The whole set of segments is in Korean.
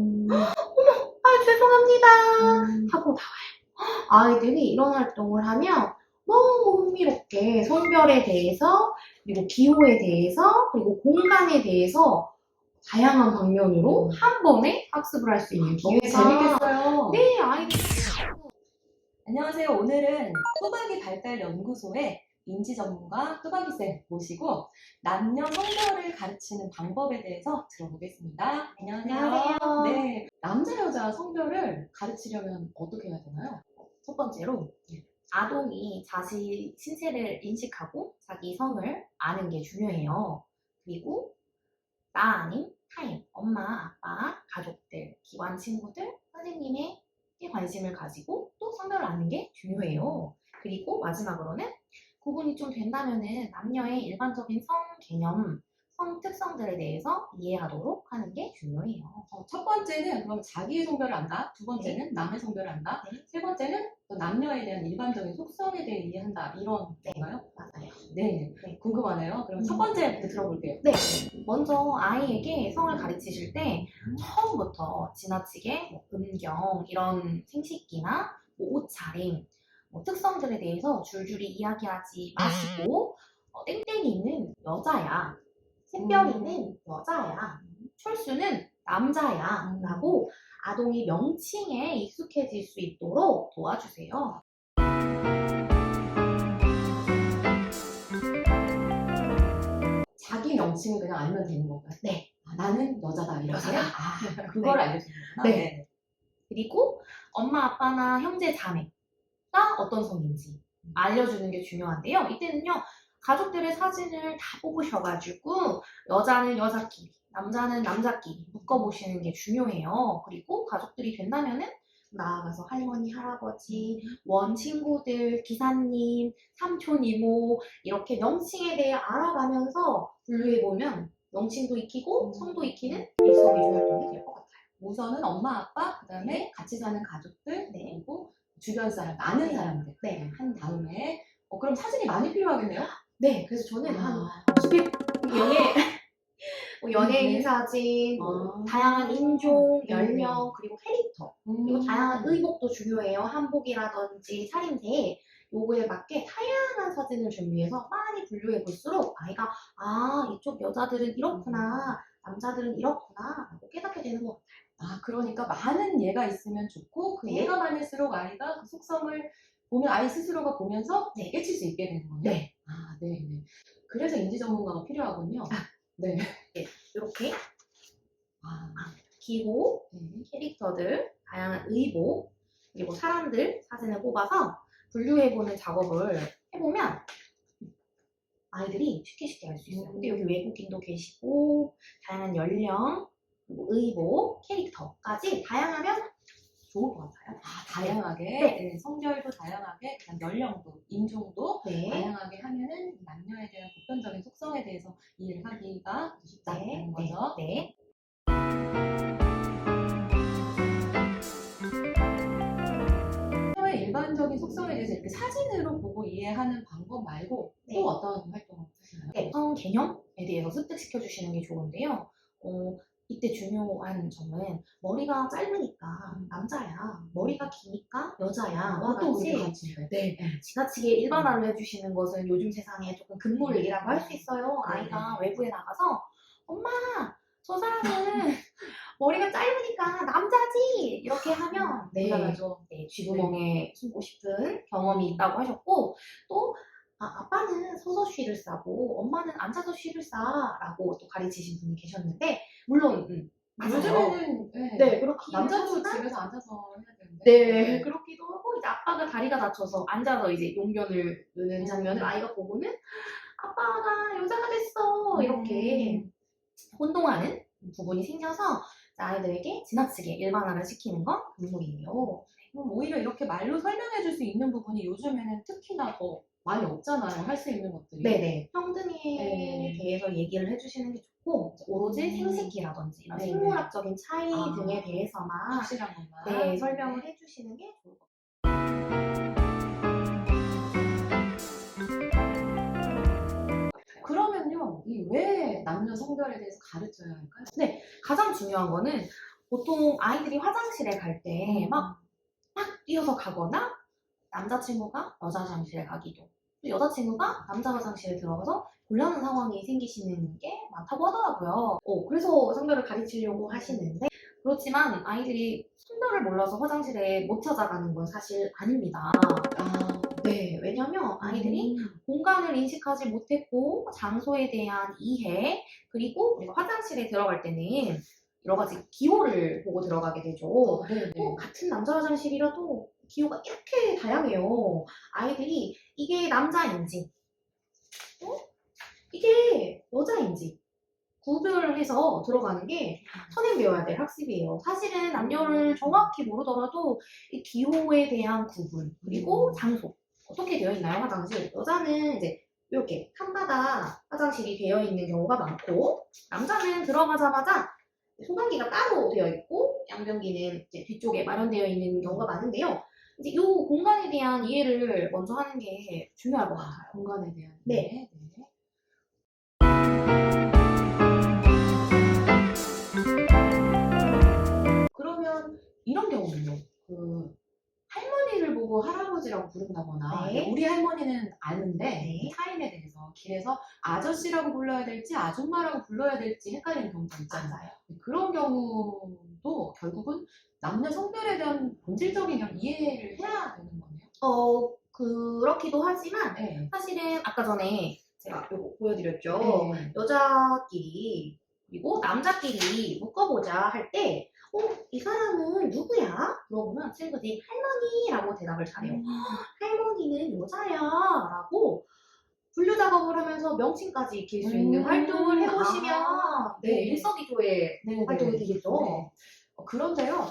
음, 아, 죄송합니다. 음, 하고 나와요. 아이들이 이런 활동을 하면 너무 흥미롭게 성별에 대해서, 그리고 기호에 대해서, 그리고 공간에 대해서 다양한 방면으로 한 번에 학습을 할 수 있는 너무 기회가 재밌겠어요. 네, 아이들. 안녕하세요. 오늘은 뚜벅이 발달 연구소의 인지 전문가 뚜벅이쌤 모시고 남녀 성별을 가르치는 방법에 대해서 들어보겠습니다. 안녕하세요. 네. 남자, 여자 성별을 가르치려면 어떻게 해야 되나요? 첫 번째로 아동이 자신 신체를 인식하고 자기 성을 아는 게 중요해요. 그리고 나 아닌 타인, 엄마, 아빠, 가족들, 기관 친구들, 선생님에게 관심을 가지고 또 성별을 아는 게 중요해요. 그리고 마지막으로는 구분이 좀 된다면은 남녀의 일반적인 성 개념, 성 특성들에 대해서 이해하도록 하는 게 중요해요. 어, 첫 번째는 그럼 자기의 성별을 안다. 두 번째는 남의 성별을 안다. 네. 세 번째는 또 남녀에 대한 일반적인 속성에 대해 이해한다. 이런 네. 건가요? 맞아요. 네. 네. 궁금하네요. 그럼 첫 음. 번째부터 들어볼게요. 네, 먼저 아이에게 성을 가르치실 때 처음부터 지나치게 뭐 음경 이런 생식기나 뭐 옷차림, 뭐 특성들에 대해서 줄줄이 이야기하지 마시고 어, 땡땡이는 여자야, 샛별이는 여자야, 철수는 남자야 음. 라고 아동이 명칭에 익숙해질 수 있도록 도와주세요. 자기 명칭을 그냥 알면 되는 건가요? 네. 아, 나는 여자다. 여자다. 아, 그걸 네. 알려주는 거구나. 네. 그리고 엄마, 아빠나 형제, 자매가 어떤 성인지 알려주는 게 중요한데요. 이때는요, 가족들의 사진을 다 뽑으셔가지고, 여자는 여자끼리, 남자는 남자끼리 묶어보시는 게 중요해요. 그리고 가족들이 된다면은, 나아가서 할머니, 할아버지, 원 친구들, 기사님, 삼촌, 이모, 이렇게 명칭에 대해 알아가면서 분류해보면, 명칭도 익히고, 성도 익히는 일석이조 활동이 될 것 같아요. 우선은 엄마, 아빠, 그 다음에 같이 사는 가족들, 네. 그리고 주변 사람, 네. 사람들. 네. 한 다음에, 어, 그럼 사진이 많이 필요하겠네요? 네, 그래서 저는 한 아, 수백 명의 뭐 연예인 네. 사진, 뭐 아. 다양한 인종, 네. 연령, 그리고 캐릭터, 그리고 음. 다양한 의복도 중요해요. 한복이라든지 차림새 요거에 맞게 다양한 사진을 준비해서 많이 분류해 볼수록 아이가 아 이쪽 여자들은 이렇구나, 남자들은 이렇구나 라고 깨닫게 되는 것 같아요. 아, 그러니까 많은 예가 있으면 좋고, 그 네. 예가 많을수록 아이가 그 속성을 보면 아이 스스로가 보면서 네. 깨칠 수 있게 되는 거예요? 네. 아, 네, 네. 그래서 인지 전문가가 필요하군요. 네. 이렇게 아, 기호, 네. 캐릭터들, 다양한 의복, 그리고 사람들 사진을 뽑아서 분류해보는 작업을 해보면 아이들이 쉽게 쉽게 알 수 있어요. 근데 여기 외국인도 계시고, 다양한 연령, 그리고 의복, 캐릭터까지 다양하면 좋을 것 같아요. 아, 다양하게, 네. 네, 성별도 다양하게, 그다음 연령도, 인종도 네. 다양하게 하면은 남녀에 대한 보편적인 속성에 대해서 이해를 하기가 네. 쉽다는 네. 거죠. 네. 사회 의 일반적인 속성에 대해서 이렇게 사진으로 보고 이해하는 방법 말고 네. 또 어떤 활동을 하시나요? 네, 성 개념에 대해서 습득시켜 주시는 게 좋은데요. 어, 이때 중요한 점은 머리가 짧으니까 남자야, 머리가 기니까 여자야. 와, 보통 같이 그렇게 가르치는데. 네, 지나치게 일반화를 해주시는 것은 요즘 세상에 조금 금물이라고 할 수 있어요. 아이가 외부에 나가서 엄마, 저 사람은 머리가 짧으니까 남자지! 이렇게 하면 네, 곤란하죠. 네, 쥐구멍에 숨고 싶은 경험이 있다고 하셨고 또 아, 아빠는 서서 쉬를 싸고 엄마는 앉아서 쉬를 싸라고 또 가르치신 분이 계셨는데 물론 음, 맞아요. 요즘에는 네, 네 그렇긴 남자도 집에서 앉아서 해야 되는데. 네, 그렇기도 하고 이제 아빠가 다리가 다쳐서 앉아서 이제 용변을 넣는 장면을 음. 아이가 보고는 아빠가 여자가 됐어 이렇게 음. 혼동하는 부분이 생겨서 아이들에게 지나치게 일반화를 시키는 건 금물이에요. 그럼 오히려 이렇게 말로 설명해 줄 수 있는 부분이 요즘에는 특히나 더 많이 없잖아요. 할 수 있는 것들이. 네네. 평등에 네. 대해서 얘기를 해주시는 게 좋고 이제 오로지 음. 생식기라든지 이런 네네. 생물학적인 차이 아. 등에 대해서만 확실한 것만. 네, 설명을 해주시는 게 좋을 것 같아요. 그러면요, 이 왜 남녀 성별에 대해서 가르쳐야 할까요? 가장 중요한 거는 보통 아이들이 화장실에 갈때 음. 막막 뛰어서 가거나 남자친구가 여자 화장실에 가기도 또 여자친구가 남자 화장실에 들어가서 곤란한 상황이 생기시는 게 많다고 하더라고요. 어, 그래서 성별을 가르치려고 하시는데 그렇지만 아이들이 성별을 몰라서 화장실에 못 찾아가는 건 사실 아닙니다. 아, 네, 왜냐면 아이들이 음. 공간을 인식하지 못했고 장소에 대한 이해 그리고 우리가 화장실에 들어갈 때는 여러 가지 기호를 보고 들어가게 되죠. 어, 네, 또 네. 같은 남자 화장실이라도 기호가 이렇게 다양해요. 아이들이 이게 남자인지, 어? 이게 여자인지 구별해서 들어가는 게 선행되어야 될 학습이에요. 사실은 남녀를 정확히 모르더라도 이 기호에 대한 구분 그리고 음. 장소 어떻게 되어 있나요 화장실? 여자는 이제 이렇게 칸마다 화장실이 되어 있는 경우가 많고 남자는 들어가자마자 소변기가 따로 되어 있고 양변기는 이제 뒤쪽에 마련되어 있는 경우가 많은데요. 이제 이 공간에 대한 이해를 먼저 하는 게 중요할 것 같아요. 공간에 대한. 네. 네. 그러면 이런 경우는요. 그 할머니를 보고 할아버지라고 부른다거나 네. 우리 할머니는 아는데 네. 타인에 대해서 길에서 아저씨라고 불러야 될지 아줌마라고 불러야 될지 헷갈리는 경우가 있잖아요. 그런 경우도 결국은 남녀 성별에 대한 본질적인 그냥 이해를 해야 되는 거네요. 어 그렇기도 하지만 네. 사실은 아까 전에 제가 이거 보여드렸죠. 네. 여자끼리 그리고 남자끼리 묶어보자 할 때, 어, 이 사람은 누구야? 물어보면 친구들이 할머니라고 대답을 잘해요. 음. 할머니는 여자야 라고 분류 작업을 하면서 명칭까지 익힐 수 있는 음. 활동을 해보시면 아, 네, 네. 일석이조의 네, 활동이 네. 되겠죠. 네. 어, 그런데요,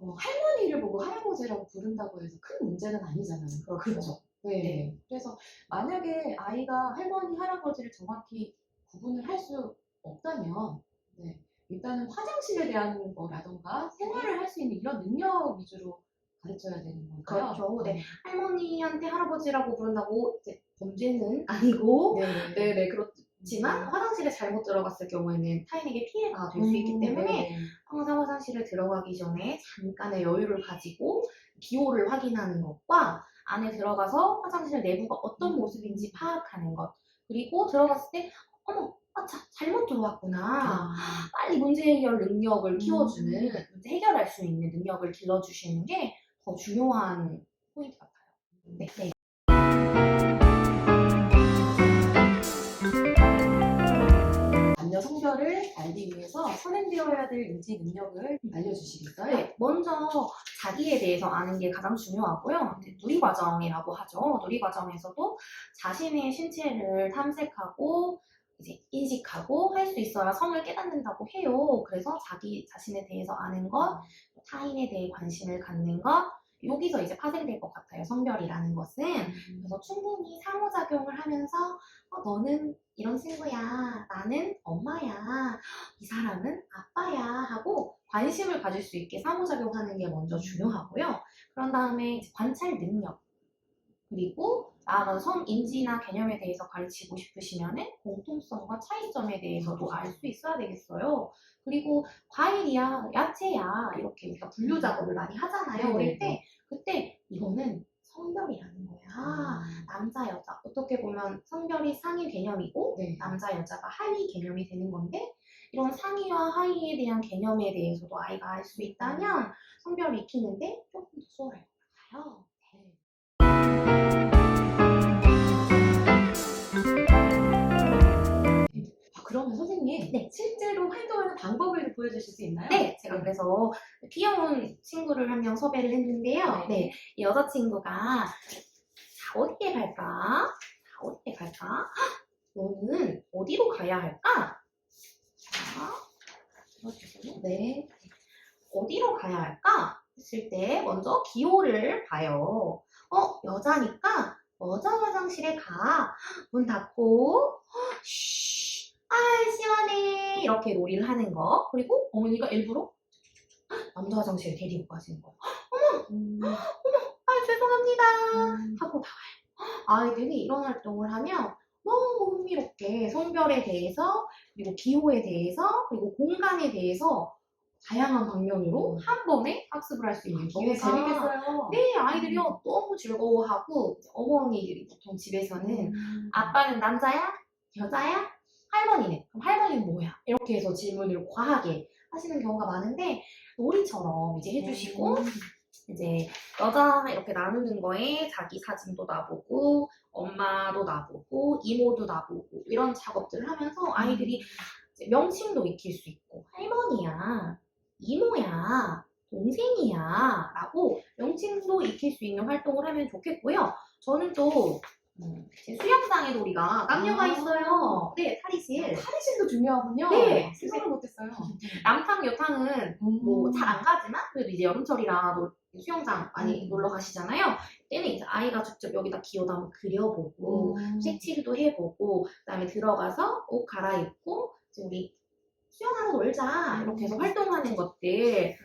어, 할머니를 보고 할아버지라고 부른다고 해서 큰 문제는 아니잖아요. 그렇죠. 네. 네. 그래서 만약에 아이가 할머니, 할아버지를 정확히 구분을 할 수 없다면, 네. 일단은 화장실에 대한 거라던가 생활을 할 수 있는 이런 능력 위주로 가르쳐야 되는 걸까요? 그렇죠. 네. 할머니한테 할아버지라고 부른다고 이제 범죄는 아니고 네. 네. 네네 그렇 지만 음. 화장실에 잘못 들어갔을 경우에는 타인에게 피해가 될 수 있기 음, 때문에 네. 항상 화장실에 들어가기 전에 잠깐의 여유를 가지고 기호를 확인하는 것과 안에 들어가서 화장실 내부가 어떤 음. 모습인지 파악하는 것 그리고 들어갔을 때 어머 아, 자, 잘못 들어왔구나 아, 빨리 문제 해결 능력을 음. 키워주는 문제 해결할 수 있는 능력을 길러주시는 게 더 중요한 포인트 같아요. 네, 선행되어야 될 인지 능력을 알려주시겠어요? 네, 먼저 자기에 대해서 아는 게 가장 중요하고요. 누리 과정이라고 하죠. 누리 과정에서도 자신의 신체를 탐색하고 이제 인식하고 할 수 있어야 성을 깨닫는다고 해요. 그래서 자기 자신에 대해서 아는 것, 타인에 대해 관심을 갖는 것, 여기서 이제 파생될 것 같아요. 성별이라는 것은. 그래서 충분히 상호작용을 하면서 어, 너는 이런 친구야, 나는 엄마야, 이 사람은 아빠야 하고 관심을 가질 수 있게 상호작용하는 게 먼저 중요하고요. 그런 다음에 관찰 능력 그리고 나아가서 성인지나 개념에 대해서 가르치고 싶으시면은 공통성과 차이점에 대해서도 알 수 있어야 되겠어요. 그리고 과일이야, 야채야 이렇게 우리가 분류 작업을 많이 하잖아요. 네, 어릴 네, 때 그때 이거는 성별이라는 거야. 아, 남자 여자 어떻게 보면 성별이 상위 개념이고 네. 남자 여자가 하위 개념이 되는 건데 이런 상위와 하위에 대한 개념에 대해서도 아이가 알 수 있다면 성별을 익히는데 조금 더 수월할 것 같아요. 보여주실 수 있나요? 네, 제가 그래서 귀여운 친구를 한 명 섭외를 했는데요. 네. 네, 이 여자친구가 자 어디에 갈까? 자 어디에 갈까? 헉, 너는 어디로 가야 할까? 자, 들어주세요. 네, 어디로 가야 할까? 했을 때 먼저 기호를 봐요. 어, 여자니까 여자 화장실에 가. 문 닫고 쉬, 아 시원해 이렇게 놀이를 하는 거. 그리고 어머니가 일부러 남자 화장실에 데리고 가시는 거. 음, 아 죄송합니다 음, 하고 나와요. 아이들이 이런 활동을 하면 너무 흥미롭게 성별에 대해서 그리고 기호에 대해서 그리고 공간에 대해서 다양한 방면으로 한 번에 학습을 할 수 있는 너무 기회가 재밌겠어요. 네, 아이들이요 너무 즐거워하고 어머니들이 보통 집에서는 음. 아빠는 남자야? 여자야? 할머니는? 그럼 할머니는 뭐야? 이렇게 해서 질문을 과하게 하시는 경우가 많은데 놀이처럼 이제 해주시고 음. 이제 여자 이렇게 나누는 거에 자기 사진도 나보고 엄마도 나보고 이모도 나보고 이런 작업들을 하면서 아이들이 이제 명칭도 익힐 수 있고 할머니야 이모야 동생이야 라고 명칭도 익힐 수 있는 활동을 하면 좋겠고요 저는 또 음, 제 수영장에 놀이가 남녀가 아. 있어요 네 탈의실 탈의실도 중요하군요. 네. 생각을 못했어요. 남탕 여탕은 뭐잘안 가지만 그래도 이제 여름철이라 놀- 수영장 많이 음. 놀러 가시잖아요. 때는 이제 아이가 직접 여기다 기어다 한번 그려보고 음. 색칠도 해보고 그다음에 들어가서 옷 갈아입고 이제 우리 수영하러 놀자 이렇게 해서 활동하는 것들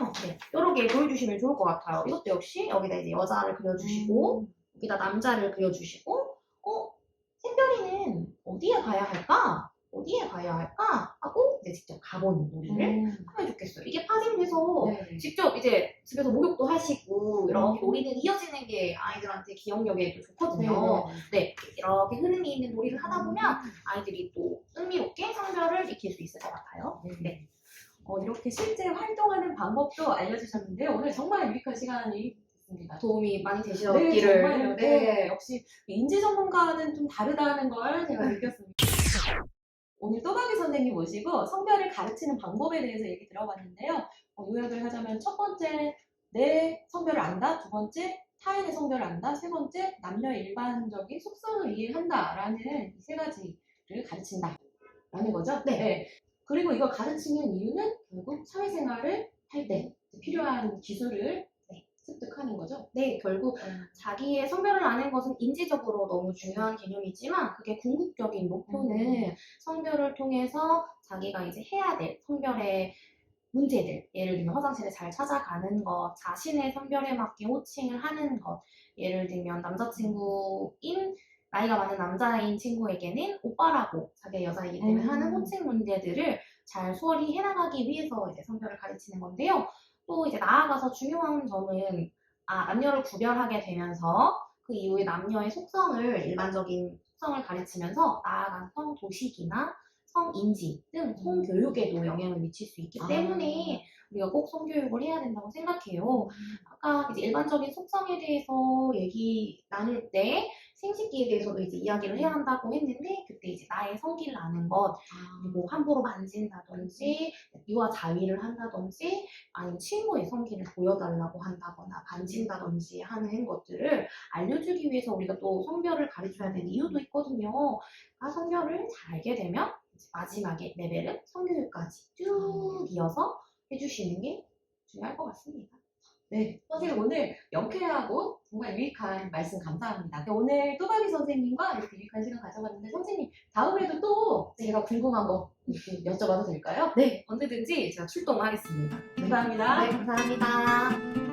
어, 네, 여러 개 보여주시면 좋을 것 같아요. 이것도 역시 여기다 이제 여자를 그려주시고 음. 여기다 남자를 그려주시고 어 샘별이는 어디에 가야 할까? 어디에 가야 할까? 하고 이제 직접 가보는 놀이를 음. 하면 좋겠어요. 이게 파생돼서 네. 직접 이제 집에서 목욕도 하시고 이렇게 음. 놀이는 이어지는 게 아이들한테 기억력에도 좋거든요. 네, 이렇게 흐름이 있는 놀이를 하다 보면 아이들이 또 흥미롭게 성별을 익힐 수 있을 것 같아요. 네. 어, 이렇게 실제 활동하는 방법도 알려주셨는데요. 오늘 정말 유익한 시간이. 도움이 많이 네, 되셨기를. 정말요. 네, 역시 인지 전문가는 좀 다르다는 걸 제가 느꼈습니다. 오늘 또박이 선생님 모시고 성별을 가르치는 방법에 대해서 얘기 들어봤는데요. 어, 요약을 하자면 첫 번째, 내 성별을 안다. 두 번째, 타인의 성별을 안다. 세 번째, 남녀의 일반적인 속성을 이해한다라는 이 세 가지를 가르친다. 라는 거죠. 네. 그리고 이걸 가르치는 이유는 결국 사회생활을 할 때 필요한 기술을 네. 습득하는 거죠. 네, 결국 자기의 성별을 아는 것은 인지적으로 너무 중요한 개념이지만 그게 궁극적인 목표는 성별을 통해서 자기가 이제 해야 될 성별의 문제들, 예를 들면 화장실에 잘 찾아가는 것, 자신의 성별에 맞게 호칭을 하는 것, 예를 들면 남자친구인 나이가 많은 남자인 친구에게는 오빠라고 자기 여자이기 때문에 음. 하는 호칭 문제들을 잘 수월히 해나가기 위해서 이제 성별을 가르치는 건데요. 또 이제 나아가서 중요한 점은 아, 남녀를 구별하게 되면서 그 이후에 남녀의 속성을 일반적인 속성을 가르치면서 나아간 성 도식이나 성 인지 등 성교육에도 영향을 미칠 수 있기 아. 때문에 우리가 꼭 성교육을 해야 된다고 생각해요. 아까 이제 일반적인 속성에 대해서 얘기 나눌 때 생식기에 대해서도 이제 이야기를 해야 한다고 했는데 그때 이제 나의 성기를 아는 것 그리고 함부로 만진다든지 유아 자위를 한다든지 아니면 친구의 성기를 보여달라고 한다거나 만진다든지 하는 것들을 알려주기 위해서 우리가 또 성별을 가르쳐야 되는 이유도 있거든요. 아, 성별을 잘 알게 되면 마지막에 레벨은 성교육까지 쭉 이어서 해주시는 게 중요할 것 같습니다. 네, 선생님 오늘 명쾌하고 정말 유익한 말씀 감사합니다. 네, 오늘 또박이 선생님과 이렇게 유익한 시간 가져봤는데 선생님 다음에도 또 제가 궁금한 거 이렇게 여쭤봐도 될까요? 네, 언제든지 제가 출동하겠습니다. 감사합니다. 네, 감사합니다.